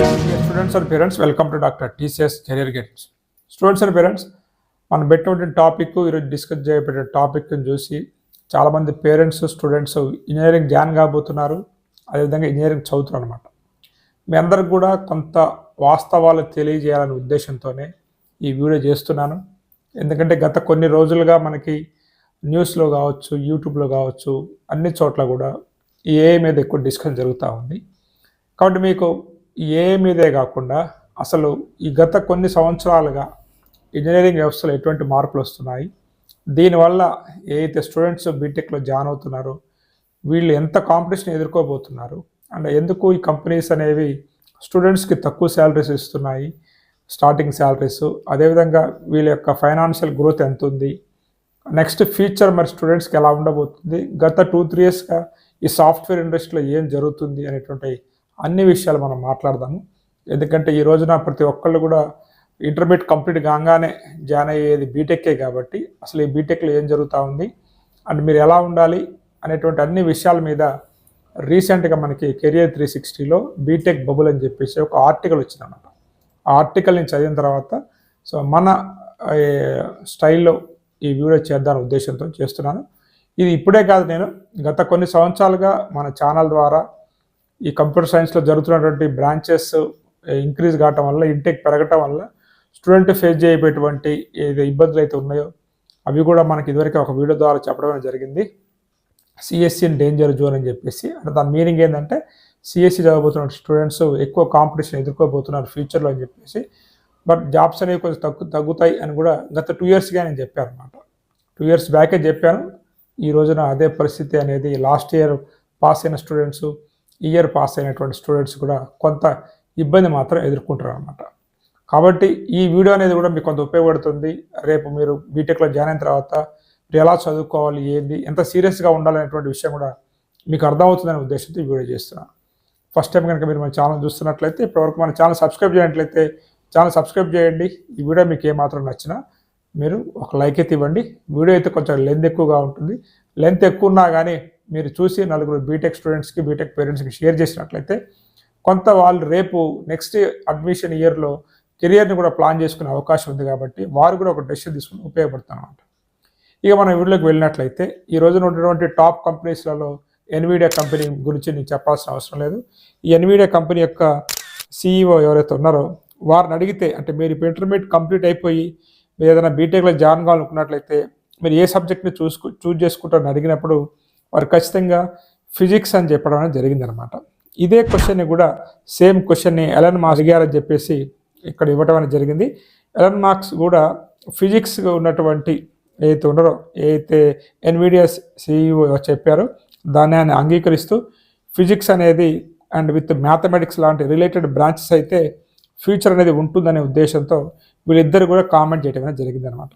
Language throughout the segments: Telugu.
Students and parents welcome to doctor TCS career guides students and parents మనం పెట్టినటువంటి టాపిక్ ఈరోజు డిస్కస్ చేయబడే టాపిక్ని చూసి చాలామంది పేరెంట్స్ స్టూడెంట్స్ ఇంజనీరింగ్ జాయిన్ కాబోతున్నారు. అదేవిధంగా ఇంజనీరింగ్ చదువుతున్నారు అనమాట మీ అందరికి కూడా కొంత వాస్తవాలు తెలియజేయాలనే ఉద్దేశంతోనే ఈ వీడియో చేస్తున్నాను. ఎందుకంటే గత కొన్ని రోజులుగా మనకి న్యూస్లో కావచ్చు యూట్యూబ్లో కావచ్చు అన్ని చోట్ల కూడా ఈ ఏఐ మీద ఎక్కువ డిస్కషన్ జరుగుతూ ఉంది. కాబట్టి మీకు ఏ మీదే కాకుండా అసలు ఈ గత కొన్ని సంవత్సరాలుగా ఇంజనీరింగ్ వ్యవస్థలో ఎటువంటి మార్పులు వస్తున్నాయి? దీనివల్ల ఏదైతే స్టూడెంట్స్ బీటెక్లో జాయిన్ అవుతున్నారో వీళ్ళు ఎంత కాంపిటీషన్ ఎదుర్కోబోతున్నారు? అండ్ ఎందుకు ఈ కంపెనీస్ అనేవి స్టూడెంట్స్కి తక్కువ శాలరీస్ ఇస్తున్నాయి స్టార్టింగ్ శాలరీస్ అదేవిధంగా వీళ్ళ యొక్క ఫైనాన్షియల్ గ్రోత్ ఎంత ఉంది? నెక్స్ట్ ఫ్యూచర్ మరి స్టూడెంట్స్కి ఎలా ఉండబోతుంది? గత టూ త్రీ ఇయర్స్గా ఈ సాఫ్ట్వేర్ ఇండస్ట్రీలో ఏం జరుగుతుంది అనేటువంటి అన్ని విషయాలు మనం మాట్లాడదాము. ఎందుకంటే ఈ రోజున ప్రతి ఒక్కళ్ళు కూడా ఇంటర్మీడియట్ కంప్లీట్ కాగానే జాయిన్ అయ్యేది బీటెక్కే కాబట్టి అసలు ఈ బీటెక్లో ఏం జరుగుతూ ఉంది? అండ్ మీరు ఎలా ఉండాలి? అనేటువంటి అన్ని విషయాల మీద రీసెంట్గా మనకి కెరియర్ త్రీ సిక్స్టీలో బీటెక్ బబుల్ అని చెప్పేసి ఒక ఆర్టికల్ వచ్చిందన్నమాట. ఆ ఆర్టికల్ని చదివిన తర్వాత సో మన స్టైల్లో ఈ వీడియో చేద్దాం ఉద్దేశంతో చేస్తున్నాను. ఇది ఇప్పుడే కాదు నేను గత కొన్ని సంవత్సరాలుగా మన ఛానల్ ద్వారా ఈ కంప్యూటర్ సైన్స్లో జరుగుతున్నటువంటి బ్రాంచెస్ ఇంక్రీజ్ కావటం వల్ల ఇంటెక్ పెరగటం వల్ల స్టూడెంట్ ఫేస్ చేయబోయేటువంటి ఏది ఇబ్బందులు అయితే ఉన్నాయో అవి కూడా మనకి ఇదివరకు ఒక వీడియో ద్వారా చెప్పడం జరిగింది. సిఎస్సి డేంజర్ జోన్ అని చెప్పేసి. అంటే దాని మీనింగ్ ఏంటంటే సిఎస్సి చదవబోతున్న స్టూడెంట్స్ ఎక్కువ కాంపిటీషన్ ఎదుర్కోబోతున్నారు ఫ్యూచర్లో అని చెప్పేసి. బట్ జాబ్స్ అనేవి కొంచెం తగ్గు తగ్గుతాయి అని కూడా గత టూ ఇయర్స్గా నేను చెప్పాను అనమాట టూ ఇయర్స్ బ్యాకే చెప్పాను. ఈ రోజున అదే పరిస్థితి అనేది లాస్ట్ ఇయర్ పాస్ అయిన స్టూడెంట్స్ ఇయర్ పాస్ అయినటువంటి స్టూడెంట్స్ కూడా కొంత ఇబ్బంది మాత్రం ఎదుర్కొంటారు అనమాట కాబట్టి ఈ వీడియో అనేది కూడా మీకు కొంత ఉపయోగపడుతుంది. రేపు మీరు బీటెక్లో జాయిన్ అయిన తర్వాత మీరు ఎలా చదువుకోవాలి ఏంది ఎంత సీరియస్గా ఉండాలనేటువంటి విషయం కూడా మీకు అర్థమవుతుందనే ఉద్దేశంతో ఈ వీడియో చేస్తున్నాను ఫస్ట్ టైం కనుక మీరు మన ఛానల్ చూస్తున్నట్లయితే ఇప్పటివరకు మన ఛానల్ సబ్స్క్రైబ్ చేయనట్లయితే ఛానల్ సబ్స్క్రైబ్ చేయండి. ఈ వీడియో మీకు ఏమాత్రం నచ్చినా మీరు ఒక లైక్ అయితే ఇవ్వండి. వీడియో అయితే కొంచెం లెంత్ ఎక్కువగా ఉంటుంది. లెంత్ ఎక్కువ ఉన్నా కానీ మీరు చూసి నలుగురు బీటెక్ స్టూడెంట్స్కి బీటెక్ పేరెంట్స్కి షేర్ చేసినట్లయితే కొంత వాళ్ళు రేపు నెక్స్ట్ అడ్మిషన్ ఇయర్లో కెరియర్ని కూడా ప్లాన్ చేసుకునే అవకాశం ఉంది కాబట్టి వారు కూడా ఒక డెసిషన్ తీసుకుని ఉపయోగపడుతున్నమాట ఇక మనం వీడియోకి వెళ్ళినట్లయితే ఈ రోజున ఉన్నటువంటి టాప్ కంపెనీస్లలో ఎన్విడియా కంపెనీ గురించి నేను చెప్పాల్సిన అవసరం లేదు. ఈ ఎన్వీడియా కంపెనీ యొక్క సీఈఓ ఎవరైతే ఉన్నారో వారిని అడిగితే అంటే మీరు ఇప్పుడు ఇంటర్మీడియట్ కంప్లీట్ అయిపోయి మీరు ఏదైనా బీటెక్లో జాయిన్ కావాలనుకున్నట్లయితే మీరు ఏ సబ్జెక్ట్ని చూసుకు చూజ్ చేసుకుంటారని అడిగినప్పుడు వారు ఖచ్చితంగా ఫిజిక్స్ అని చెప్పడం అనేది జరిగిందనమాట ఇదే క్వశ్చన్ని కూడా సేమ్ క్వశ్చన్ని ఎలన్ మార్క్స్ అడిగారని చెప్పేసి ఇక్కడ ఇవ్వడం అనేది జరిగింది. ఎలన్ మార్క్స్ కూడా ఫిజిక్స్ ఉన్నటువంటి ఏదైతే ఉన్నారో ఏదైతే ఎన్విడియస్ సిఇఓ చెప్పారో దాన్ని ఆయన అంగీకరిస్తూ ఫిజిక్స్ అనేది అండ్ విత్ మ్యాథమెటిక్స్ లాంటి రిలేటెడ్ బ్రాంచెస్ అయితే ఫ్యూచర్ అనేది ఉంటుందనే ఉద్దేశంతో వీళ్ళిద్దరు కూడా కామెంట్ చేయడం అనేది జరిగిందనమాట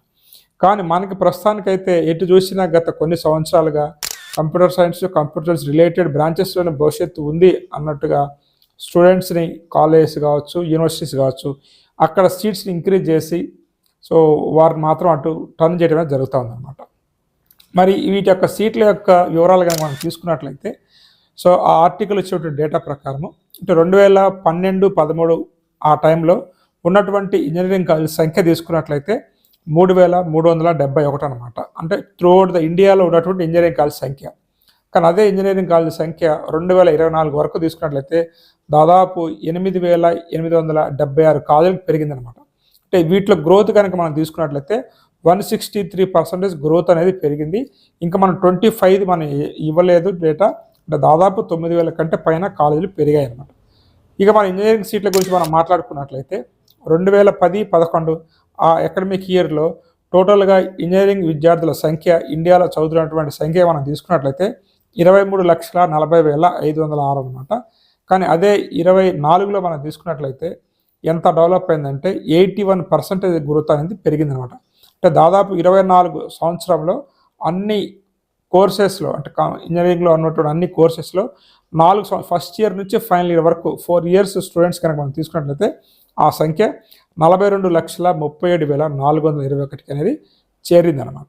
కానీ మనకి ప్రస్తుతానికైతే ఎటు చూసినా గత కొన్ని సంవత్సరాలుగా కంప్యూటర్ సైన్స్ కంప్యూటర్స్ రిలేటెడ్ బ్రాంచెస్లోనే భవిష్యత్తు ఉంది అన్నట్టుగా స్టూడెంట్స్ని కాలేజెస్ కావచ్చు యూనివర్సిటీస్ కావచ్చు అక్కడ సీట్స్ని ఇంక్రీజ్ చేసి సో వారిని మాత్రం అటు టర్న్ చేయడం అనేది జరుగుతూ ఉందన్నమాట. మరి వీటి యొక్క సీట్ల యొక్క వివరాలు కనుక మనం తీసుకున్నట్లయితే సో ఆ ఆర్టికల్ ఇచ్చేటువంటి డేటా ప్రకారము ఇటు రెండు వేల పన్నెండు పదమూడు ఆ టైంలో ఉన్నటువంటి ఇంజనీరింగ్ కాలేజ్ సంఖ్య తీసుకున్నట్లయితే మూడు వేల మూడు వందల డెబ్బై ఒకటి అనమాట అంటే త్రూఅవుట్ ద ఇండియాలో ఉన్నటువంటి ఇంజనీరింగ్ కాలేజ్ సంఖ్య. కానీ అదే ఇంజనీరింగ్ కాలేజ్ సంఖ్య రెండు వేల ఇరవై నాలుగు వరకు తీసుకున్నట్లయితే దాదాపు ఎనిమిది వేల ఎనిమిది వందల డెబ్బై ఆరు కాలేజీలకు పెరిగిందనమాట. అంటే వీటిలో గ్రోత్ కనుక మనం తీసుకున్నట్లయితే one sixty three percentage growth అనేది పెరిగింది. ఇంకా మనం ట్వంటీ ఫైవ్ మనం ఇవ్వలేదు డేటా. అంటే దాదాపు తొమ్మిది వేల కంటే పైన కాలేజీలు పెరిగాయి అనమాట ఇక మన ఇంజనీరింగ్ సీట్ల గురించి మనం మాట్లాడుకున్నట్లయితే రెండు వేల పది పదకొండు ఆ అకాడమిక్ ఇయర్లో టోటల్గా ఇంజనీరింగ్ విద్యార్థుల సంఖ్య ఇండియాలో చదువుతున్నటువంటి సంఖ్య మనం తీసుకున్నట్లయితే ఇరవై మూడు లక్షల నలభై వేల ఐదు వందల ఆరు అనమాట కానీ అదే ఇరవై నాలుగులో మనం తీసుకున్నట్లయితే ఎంత డెవలప్ అయిందంటే ఎయిటీ వన్ పర్సెంటేజ్ గ్రోత్ అనేది పెరిగిందనమాట అంటే దాదాపు ఇరవై నాలుగు సంవత్సరంలో అన్ని కోర్సెస్లో అంటే ఇంజనీరింగ్లో ఉన్నటువంటి అన్ని కోర్సెస్లో నాలుగు ఫస్ట్ ఇయర్ నుంచి ఫైనల్ ఇయర్ వరకు ఫోర్ ఇయర్స్ స్టూడెంట్స్ కనుక మనం తీసుకున్నట్లయితే ఆ సంఖ్య నలభై రెండు లక్షల ముప్పై ఏడు వేల నాలుగు వందల ఇరవై ఒకటికి అనేది చేరిందనమాట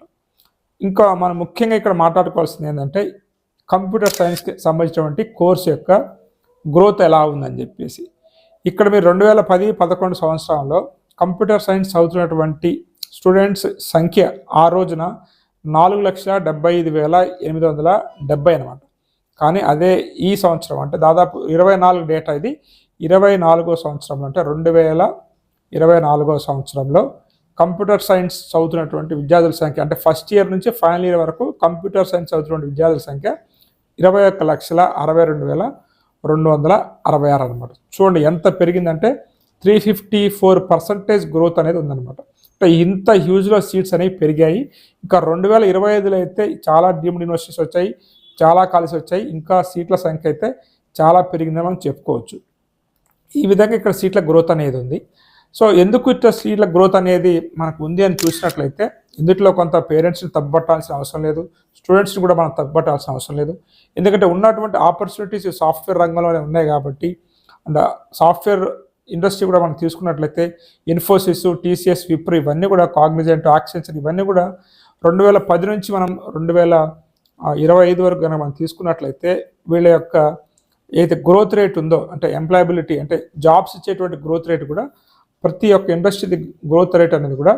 ఇంకా మనం ముఖ్యంగా ఇక్కడ మాట్లాడుకోవాల్సింది ఏంటంటే కంప్యూటర్ సైన్స్కి సంబంధించినటువంటి కోర్స్ యొక్క గ్రోత్ ఎలా ఉందని చెప్పేసి. ఇక్కడ మీరు రెండు వేల పది పదకొండు సంవత్సరంలో కంప్యూటర్ సైన్స్ చదువుతున్నటువంటి స్టూడెంట్స్ సంఖ్య ఆ రోజున నాలుగు లక్షల డెబ్బై ఐదు వేల ఎనిమిది వందల డెబ్బై అనమాట కానీ అదే ఈ సంవత్సరం అంటే దాదాపు ఇరవై నాలుగు డేటా ఇది. ఇరవై నాలుగో సంవత్సరంలో అంటే రెండు వేల ఇరవై నాలుగో సంవత్సరంలో కంప్యూటర్ సైన్స్ చదువుతున్నటువంటి విద్యార్థుల సంఖ్య అంటే ఫస్ట్ ఇయర్ నుంచి ఫైనల్ ఇయర్ వరకు కంప్యూటర్ సైన్స్ చదువుతున్న విద్యార్థుల సంఖ్య ఇరవై ఒక్క లక్షల అరవై రెండు వేల రెండు వందల అరవై ఆరు అనమాట చూడండి ఎంత పెరిగిందంటే three fifty four percentage growth అనేది ఉందన్నమాట. అంటే ఇంత హ్యూజ్లో సీట్స్ అనేవి పెరిగాయి. ఇంకా రెండు వేల ఇరవై ఐదులో అయితే చాలా డీమ్డ్ యూనివర్సిటీస్ వచ్చాయి చాలా కాలేజెస్ వచ్చాయి. ఇంకా సీట్ల సంఖ్య అయితే చాలా పెరిగిందని మనం చెప్పుకోవచ్చు. ఈ విధంగా ఇక్కడ సీట్ల గ్రోత్ అనేది ఉంది. సో ఎందుకు ఇట్లా సీట్ల గ్రోత్ అనేది మనకు ఉంది అని చూసినట్లయితే ఇందుట్లో కొంత పేరెంట్స్ని తప్పబట్టాల్సిన అవసరం లేదు. స్టూడెంట్స్ని కూడా మనం తప్పబట్టాల్సిన అవసరం లేదు. ఎందుకంటే ఉన్నటువంటి ఆపర్చునిటీస్ సాఫ్ట్వేర్ రంగంలోనే ఉన్నాయి కాబట్టి అండ్ సాఫ్ట్వేర్ ఇండస్ట్రీ కూడా మనం తీసుకున్నట్లయితే ఇన్ఫోసిస్ టీసీఎస్ విప్రో ఇవన్నీ కూడా కాగ్నిజెంట్ యాక్సెన్సర్ ఇవన్నీ కూడా రెండు వేల పది నుంచి మనం రెండు వేల ఇరవై ఐదు వరకు కనుక మనం తీసుకున్నట్లయితే వీళ్ళ యొక్క ఏదైతే గ్రోత్ రేట్ ఉందో అంటే ఎంప్లాయబిలిటీ అంటే జాబ్స్ ఇచ్చేటువంటి గ్రోత్ రేట్ కూడా ప్రతి ఒక్క ఇండస్ట్రీ గ్రోత్ రేట్ అనేది కూడా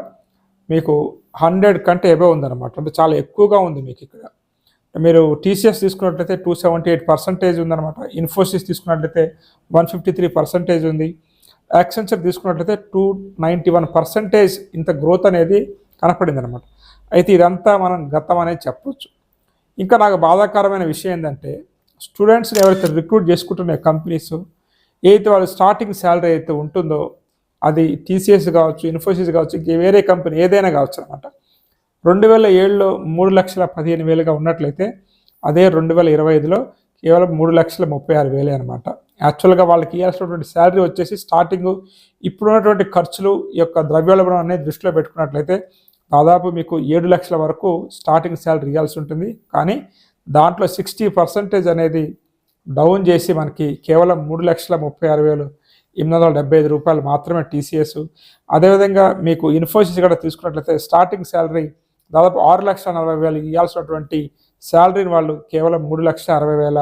మీకు హండ్రెడ్ కంటే ఎబో ఉందన్నమాట. అంటే చాలా ఎక్కువగా ఉంది మీకు ఇక్కడ. మీరు టీసీఎస్ తీసుకున్నట్లయితే టూ సెవెంటీ ఎయిట్ పర్సెంటేజ్ ఉందన్నమాట. ఇన్ఫోసిస్ తీసుకున్నట్లయితే వన్ ఫిఫ్టీ త్రీ పర్సెంటేజ్ ఉంది. యాక్సెంచర్ తీసుకున్నట్లయితే టూ నైంటీ వన్ పర్సెంటేజ్ ఇంత గ్రోత్ అనేది కనపడింది అనమాట అయితే ఇదంతా మనం గతం అనేది చెప్పవచ్చు ఇంకా నాకు బాధాకరమైన విషయం ఏంటంటే స్టూడెంట్స్ని ఎవరైతే రిక్రూట్ చేసుకుంటున్న కంపెనీస్ ఏదైతే వాళ్ళు స్టార్టింగ్ శాలరీ అయితే ఉంటుందో అది టీసీఎస్ కావచ్చు ఇన్ఫోసిస్ కావచ్చు వేరే కంపెనీ ఏదైనా కావచ్చు అనమాట. రెండు వేల ఏడులో మూడు లక్షల పదిహేను వేలుగా ఉన్నట్లయితే అదే రెండు వేల ఇరవై ఐదులో కేవలం మూడు లక్షల ముప్పై ఆరు వేలే అనమాట. యాక్చువల్గా వాళ్ళకి ఇవ్వాల్సినటువంటి శాలరీ వచ్చేసి స్టార్టింగ్ ఇప్పుడున్నటువంటి ఖర్చులు ఈ యొక్క ద్రవ్యోల్బణం అనేది దృష్టిలో పెట్టుకున్నట్లయితే దాదాపు మీకు ఏడు లక్షల వరకు స్టార్టింగ్ శాలరీ ఇవ్వాల్సి ఉంటుంది. కానీ దాంట్లో సిక్స్టీ పర్సెంటేజ్ అనేది డౌన్ చేసి మనకి కేవలం మూడు లక్షల ముప్పై ఆరు వేలు ఎనిమిది వందల డెబ్బై ఐదు రూపాయలు మాత్రమే టీసీఎస్ అదేవిధంగా మీకు ఇన్ఫోసిస్ కూడా తీసుకున్నట్లయితే స్టార్టింగ్ శాలరీ దాదాపు ఆరు లక్షల నలభై వేలు ఇవ్వాల్సినటువంటి శాలరీని వాళ్ళు కేవలం మూడు లక్షల అరవై వేల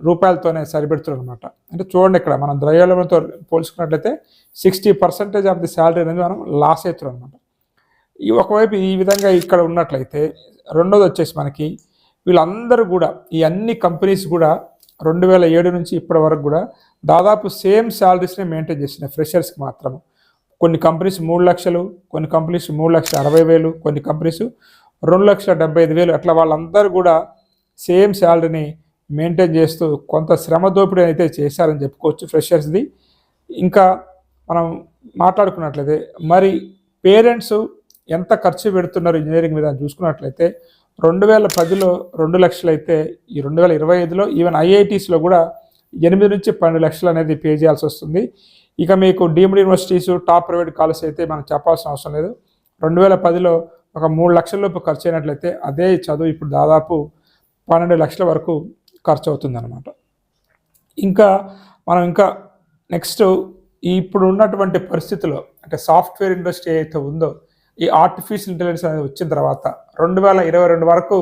రూపాయలతోనే సరిపెడుతున్నారు అనమాట అంటే చూడండి ఇక్కడ మనం ద్రవ్యోల్బణంతో పోల్చుకున్నట్లయితే sixty percentage of the salary అనేది మనం లాస్ అవుతున్నాం అనమాట ఈ ఒకవైపు ఈ విధంగా ఇక్కడ ఉన్నట్లయితే రెండోది వచ్చేసి మనకి వీళ్ళందరూ కూడా ఈ అన్ని కంపెనీస్ కూడా రెండు వేల ఏడు నుంచి ఇప్పటి వరకు కూడా దాదాపు సేమ్ శాలరీస్ని మెయింటైన్ చేసిన ఫ్రెషర్స్కి మాత్రం కొన్ని కంపెనీస్ మూడు లక్షలు కొన్ని కంపెనీస్ మూడు లక్షల అరవై వేలు కొన్ని కంపెనీస్ రెండు లక్షల డెబ్బై ఐదు వేలు. అట్లా వాళ్ళందరూ కూడా సేమ్ శాలరీని మెయింటైన్ చేస్తూ కొంత శ్రమ దోపిడీ అయితే చేశారని చెప్పుకోవచ్చు ఫ్రెషర్స్ది. ఇంకా మనం మాట్లాడుకున్నట్లయితే మరి పేరెంట్స్ ఎంత ఖర్చు పెడుతున్నారు ఇంజనీరింగ్ మీద చూసుకున్నట్లయితే రెండు వేల పదిలో రెండు లక్షలు అయితే ఈ రెండు వేల ఇరవై ఐదులో ఈవెన్ ఐఐటీస్లో కూడా ఎనిమిది నుంచి పన్నెండు లక్షలు అనేది పే చేయాల్సి వస్తుంది. ఇక మీకు deemed universities top private college అయితే మనం చెప్పాల్సిన అవసరం లేదు. రెండు వేల పదిలో ఒక మూడు లక్షల లోపు ఖర్చు అయినట్లయితే అదే చదువు ఇప్పుడు దాదాపు పన్నెండు లక్షల వరకు ఖర్చు అవుతుందన్నమాట. ఇంకా మనం ఇంకా నెక్స్ట్ ఇప్పుడు ఉన్నటువంటి పరిస్థితుల్లో అంటే సాఫ్ట్వేర్ ఇండస్ట్రీ అయితే ఉందో ఈ ఆర్టిఫిషియల్ ఇంటెలిజెన్స్ అనేది వచ్చిన తర్వాత రెండు వేల ఇరవై రెండు వరకు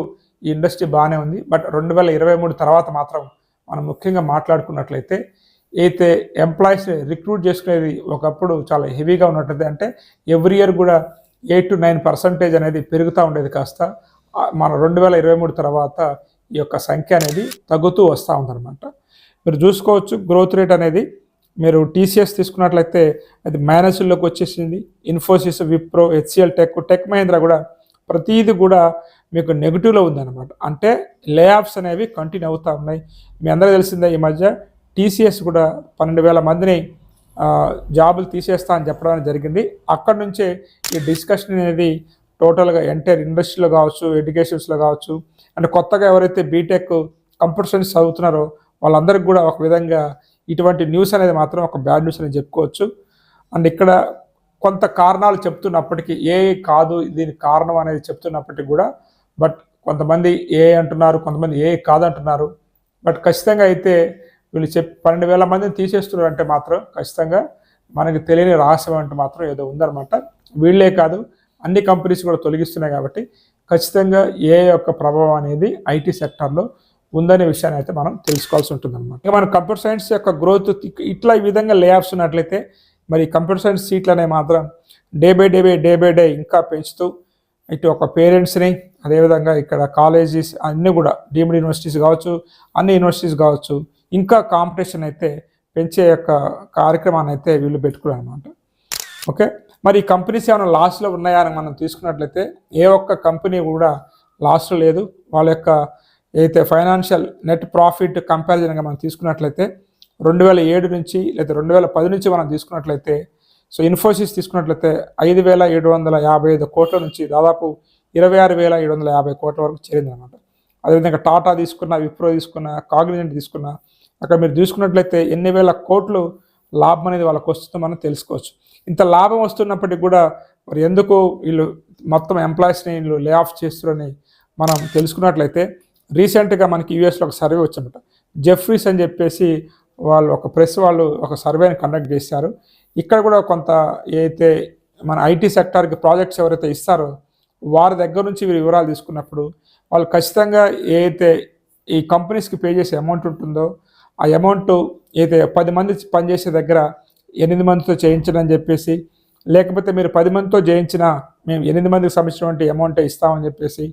ఈ ఇండస్ట్రీ బాగానే ఉంది. బట్ రెండు వేల ఇరవై మూడు తర్వాత మాత్రం మనం ముఖ్యంగా మాట్లాడుకున్నట్లయితే అయితే ఎంప్లాయీస్ రిక్రూట్ చేసుకునేది ఒకప్పుడు చాలా హెవీగా ఉన్నట్టు అంటే ఎవ్రీ ఇయర్ కూడా ఎయిట్ టు నైన్ పర్సంటేజ్ అనేది పెరుగుతూ ఉండేది కాస్త. మన రెండు వేల ఇరవై మూడు తర్వాత ఈ యొక్క సంఖ్య అనేది తగ్గుతూ వస్తూ ఉందన్నమాట. మీరు చూసుకోవచ్చు గ్రోత్ రేట్ అనేది మీరు టీసీఎస్ తీసుకున్నట్లయితే అది మైనస్లోకి వచ్చేసింది. Infosys Wipro HCl tech tech Mahindra కూడా ప్రతీది కూడా మీకు నెగిటివ్లో ఉందన్నమాట. అంటే లే ఆఫ్స్ అనేవి కంటిన్యూ అవుతూ ఉన్నాయి. మీ అందరికీ తెలిసిందే ఈ మధ్య టీసీఎస్ కూడా పన్నెండు వేల మందిని జాబులు తీసేస్తా అని చెప్పడం జరిగింది. అక్కడ నుంచే ఈ డిస్కషన్ అనేది టోటల్గా ఎంటైర్ ఇండస్ట్రీలో కావచ్చు ఎడ్యుకేషన్స్లో కావచ్చు అండ్ కొత్తగా ఎవరైతే బీటెక్ కంప్యూటర్ సైన్స్ చదువుతున్నారో వాళ్ళందరికీ కూడా ఒక విధంగా ఇటువంటి న్యూస్ అనేది మాత్రం ఒక బ్యాడ్ న్యూస్ అని చెప్పుకోవచ్చు. అండ్ ఇక్కడ కొంత కారణాలు చెప్తున్నప్పటికీ ఏ కాదు దీనికి కారణం అనేది చెప్తున్నప్పటికీ కూడా బట్ కొంతమంది ఏ అంటున్నారు కొంతమంది ఏ కాదంటున్నారు. బట్ ఖచ్చితంగా అయితే వీళ్ళు చెప్ పన్నెండు వేల మందిని తీసేస్తున్నారు అంటే మాత్రం ఖచ్చితంగా మనకి తెలియని రహస్యం అంటే మాత్రం ఏదో ఉందన్నమాట. వీళ్ళే కాదు అన్ని కంపెనీస్ కూడా తొలగిస్తున్నాయి కాబట్టి ఖచ్చితంగా ఏ యొక్క ప్రభావం అనేది ఐటీ సెక్టర్లో ఉందనే విషయాన్ని అయితే మనం తెలుసుకోవాల్సి ఉంటుంది అనమాట మనం మన కంప్యూటర్ సైన్స్ యొక్క గ్రోత్ ఇట్లా ఈ విధంగా లేఆఫ్స్ ఉన్నట్లయితే మరి కంప్యూటర్ సైన్స్ సీట్లు అనేవి మాత్రం day by day by day by day ఇంకా పెంచుతూ ఇటు ఒక పేరెంట్స్ని అదేవిధంగా ఇక్కడ కాలేజెస్ అన్నీ కూడా డీమ్డ్ యూనివర్సిటీస్ కావచ్చు అన్ని యూనివర్సిటీస్ కావచ్చు ఇంకా కాంపిటీషన్ అయితే పెంచే యొక్క కార్యక్రమాన్ని అయితే వీళ్ళు పెట్టుకున్నారనమాట ఓకే? మరి ఈ కంపెనీస్ ఏమైనా లాస్లో ఉన్నాయా అని మనం తీసుకున్నట్లయితే ఏ ఒక్క కంపెనీ కూడా లాస్లో లేదు. వాళ్ళ యొక్క అయితే ఫైనాన్షియల్ నెట్ ప్రాఫిట్ కంపారిజన్గా మనం తీసుకున్నట్లయితే రెండు వేల ఏడు నుంచి లేదా రెండు వేల పది నుంచి మనం తీసుకున్నట్లయితే సో ఇన్ఫోసిస్ తీసుకున్నట్లయితే ఐదు వేల ఏడు వందల యాభై ఐదు కోట్ల నుంచి దాదాపు ఇరవై ఆరు వేల ఏడు వందల యాభై కోట్ల వరకు చేరింది అనమాట అదేవిధంగా టాటా తీసుకున్న విప్రో తీసుకున్న కాగ్నిజెంట్ తీసుకున్న అక్కడ మీరు చూసుకున్నట్లయితే ఎన్ని వేల కోట్లు లాభం అనేది వాళ్ళకి వస్తుందో మనం తెలుసుకోవచ్చు. ఇంత లాభం వస్తున్నప్పటికీ కూడా మరి ఎందుకు వీళ్ళు మొత్తం ఎంప్లాయీస్ని వీళ్ళు లే ఆఫ్ చేస్తున్నారని మనం తెలుసుకున్నట్లయితే రీసెంట్గా మనకి యూఎస్లో ఒక సర్వే వచ్చిందట. జెఫ్రీస్ అని చెప్పేసి వాళ్ళు ఒక ప్రెస్ వాళ్ళు ఒక సర్వేని కండక్ట్ చేశారు. ఇక్కడ కూడా కొంత ఏదైతే మన ఐటీ సెక్టార్కి ప్రాజెక్ట్స్ ఎవరైతే ఇస్తారో వారి దగ్గర నుంచి వీరు వివరాలు తీసుకున్నప్పుడు వాళ్ళు ఖచ్చితంగా ఏదైతే ఈ కంపెనీస్కి పే చేసే అమౌంట్ ఉంటుందో ఆ అమౌంట్ ఏదైతే పది మంది పనిచేసే దగ్గర ఎనిమిది మందితో చేయించడం చెప్పేసి లేకపోతే మీరు పది మందితో చేయించినా మేము ఎనిమిది మందికి సంబంధించినటువంటి అమౌంట్ ఇస్తామని చెప్పేసి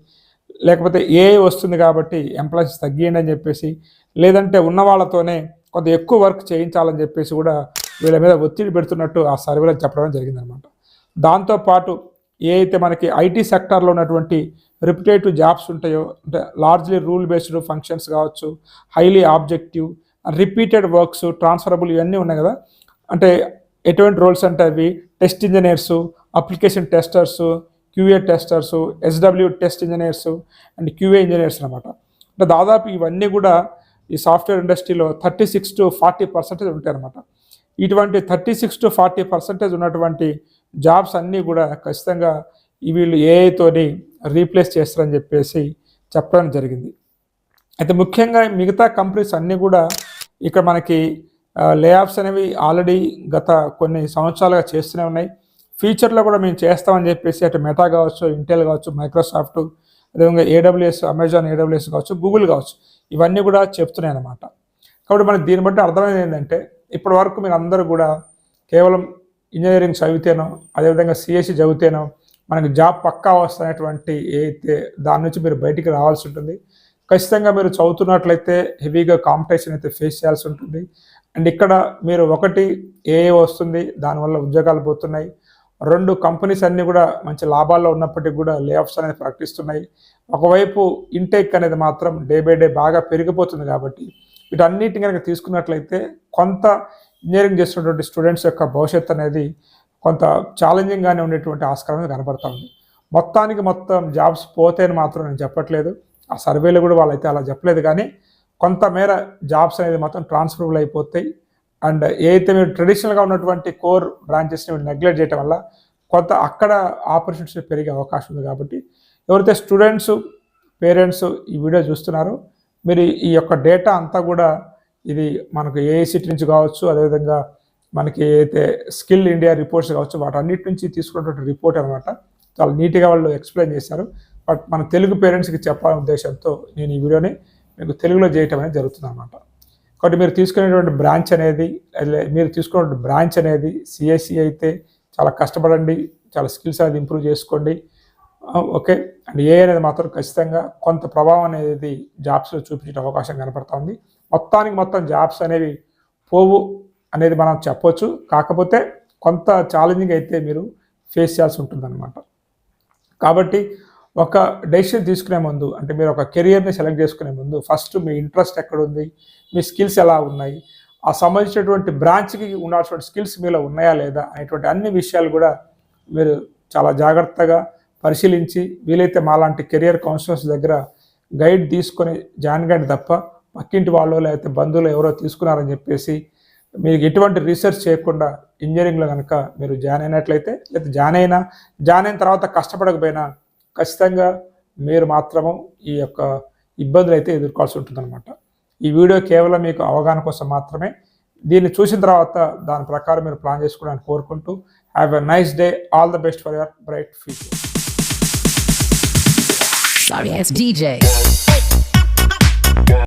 లేకపోతే ఏ వస్తుంది కాబట్టి ఎంప్లాయీస్ తగ్గియండి అని చెప్పేసి లేదంటే ఉన్న వాళ్ళతోనే కొంత ఎక్కువ వర్క్ చేయించాలని చెప్పేసి కూడా వీళ్ళ మీద ఒత్తిడి పెడుతున్నట్టు ఆ సర్వేలో చెప్పడం జరిగిందనమాట. దాంతోపాటు ఏ అయితే మనకి ఐటీ సెక్టార్లో ఉన్నటువంటి రిపిటేటివ్ జాబ్స్ ఉంటాయో అంటే లార్జ్లీ రూల్ బేస్డ్ ఫంక్షన్స్ కావచ్చు highly objective repeated works transferable ఇవన్నీ ఉన్నాయి కదా. అంటే ఎటువంటి రోల్స్ అంటే అవి? Test engineers application testers QA testers SW test engineers and QA engineers అనమాట అంటే దాదాపు ఇవన్నీ కూడా ఈ సాఫ్ట్వేర్ ఇండస్ట్రీలో thirty six to forty percentage ఉంటాయి అనమాట ఇటువంటి thirty six to forty percentage ఉన్నటువంటి జాబ్స్ అన్నీ కూడా ఖచ్చితంగా వీళ్ళు ఏఐతోని రీప్లేస్ చేస్తారని చెప్పేసి చెప్పడం జరిగింది. అయితే ముఖ్యంగా మిగతా కంపెనీస్ అన్నీ కూడా ఇక్కడ మనకి లే ఆఫ్స్ అనేవి ఆల్రెడీ గత కొన్ని సంవత్సరాలుగా చేస్తూనే ఉన్నాయి. ఫ్యూచర్లో కూడా మేము చేస్తామని చెప్పేసి అటు మెటా కావచ్చు ఇంటెల్ కావచ్చు మైక్రోసాఫ్ట్ అదేవిధంగా ఏడబ్ల్యూఎస్ అమెజాన్ ఏడబ్ల్యూఎస్ కావచ్చు గూగుల్ కావచ్చు ఇవన్నీ కూడా చెప్తున్నాయి అన్నమాట కాబట్టి మనకి దీన్ని బట్టి అర్థమైంది ఏంటంటే ఇప్పటి వరకు మీరు అందరూ కూడా కేవలం ఇంజనీరింగ్ చదివితేనో అదేవిధంగా సిఎస్సి చదివితేనో మనకు జాబ్ పక్కా వస్తున్నటువంటి అయితే దాని నుంచి మీరు బయటికి రావాల్సి ఉంటుంది. ఖచ్చితంగా మీరు చదువుతున్నట్లయితే హెవీగా కాంపిటీషన్ అయితే ఫేస్ చేయాల్సి ఉంటుంది. అండ్ ఇక్కడ మీరు ఒకటి ఏ వస్తుంది దానివల్ల ఉద్యోగాలు పోతున్నాయి. రెండు కంపెనీస్ అన్నీ కూడా మంచి లాభాల్లో ఉన్నప్పటికీ కూడా లేఆఫ్స్ అనేది ప్రకటిస్తున్నాయి. ఒకవైపు ఇంటేక్ అనేది మాత్రం డే బై డే బాగా పెరిగిపోతుంది కాబట్టి వీటన్నిటిని కనుక తీసుకున్నట్లయితే కొంత ఇంజనీరింగ్ చేస్తున్నటువంటి స్టూడెంట్స్ యొక్క భవిష్యత్తు అనేది కొంత ఛాలెంజింగ్గానే ఉండేటువంటి ఆస్కారం కనబడతా ఉంది. మొత్తానికి మొత్తం జాబ్స్ పోతాయని మాత్రం నేను చెప్పట్లేదు. ఆ సర్వేలు కూడా వాళ్ళైతే అలా చెప్పలేదు కానీ కొంతమేర జాబ్స్ అనేది మాత్రం ట్రాన్స్ఫరబుల్ అయిపోతాయి. అండ్ ఏదైతే మీరు ట్రెడిషనల్గా ఉన్నటువంటి కోర్ బ్రాంచెస్ని మీరు నెగ్లెక్ట్ చేయడం వల్ల కొంత అక్కడ ఆపర్చునిటీస్ పెరిగే అవకాశం ఉంది కాబట్టి ఎవరైతే స్టూడెంట్స్ పేరెంట్స్ ఈ వీడియో చూస్తున్నారో మీరు ఈ యొక్క డేటా అంతా కూడా ఇది మనకు ఏఐసిటీ నుంచి కావచ్చు అదేవిధంగా మనకి అయితే స్కిల్ ఇండియా రిపోర్ట్స్ కావచ్చు వాటన్నిటి నుంచి తీసుకున్నటువంటి రిపోర్ట్ అనమాట చాలా నీట్గా వాళ్ళు ఎక్స్ప్లెయిన్ చేశారు. బట్ మన తెలుగు పేరెంట్స్కి చెప్పాలనే ఉద్దేశంతో నేను ఈ వీడియోని మీకు తెలుగులో చేయటం అనేది జరుగుతుంది అనమాట కాబట్టి మీరు తీసుకునేటువంటి బ్రాంచ్ అనేది మీరు తీసుకున్నటువంటి బ్రాంచ్ అనేది సిఎస్సి అయితే చాలా కష్టపడండి చాలా స్కిల్స్ అనేది ఇంప్రూవ్ చేసుకోండి. ఓకే. అండ్ ఏ అనేది మాత్రం ఖచ్చితంగా కొంత ప్రభావం అనేది జాబ్స్లో చూపించే అవకాశం కనపడుతుంది మొత్తానికి మొత్తం జాబ్స్ అనేవి పోవు అనేది మనం చెప్పొచ్చు. కాకపోతే కొంత ఛాలెంజింగ్ అయితే మీరు ఫేస్ చేయాల్సి ఉంటుందన్నమాట. కాబట్టి ఒక డెసిషన్ తీసుకునే ముందు అంటే మీరు ఒక కెరియర్ని సెలెక్ట్ చేసుకునే ముందు ఫస్ట్ మీ ఇంట్రెస్ట్ ఎక్కడ ఉంది మీ స్కిల్స్ ఎలా ఉన్నాయి ఆ సంబంధించినటువంటి బ్రాంచ్కి ఉండాల్సిన స్కిల్స్ మీలో ఉన్నాయా లేదా అనేటువంటి అన్ని విషయాలు కూడా మీరు చాలా జాగ్రత్తగా పరిశీలించి వీలైతే మాలాంటి కెరియర్ కౌన్సిలర్స్ దగ్గర గైడ్ తీసుకొని జాయిన్ గైడ్ తప్ప పక్కింటి వాళ్ళు లేకపోతే బంధువులు ఎవరో తీసుకున్నారని చెప్పేసి మీకు ఎటువంటి రీసెర్చ్ చేయకుండా ఇంజనీరింగ్లో కనుక మీరు జాయిన్ అయినట్లయితే లేదా జాయిన్ అయినా జాయిన్ అయిన తర్వాత కష్టపడకపోయినా ఖచ్చితంగా మీరు మాత్రము ఈ యొక్క ఇబ్బందులు అయితే ఎదుర్కోవాల్సి ఉంటుందన్నమాట. ఈ వీడియో కేవలం మీకు అవగాహన కోసం మాత్రమే. దీన్ని చూసిన తర్వాత దాని ప్రకారం మీరు ప్లాన్ చేసుకోవడానికి కోరుకుంటూ have a nice day all the best for your bright future. Sorry, it's DJ.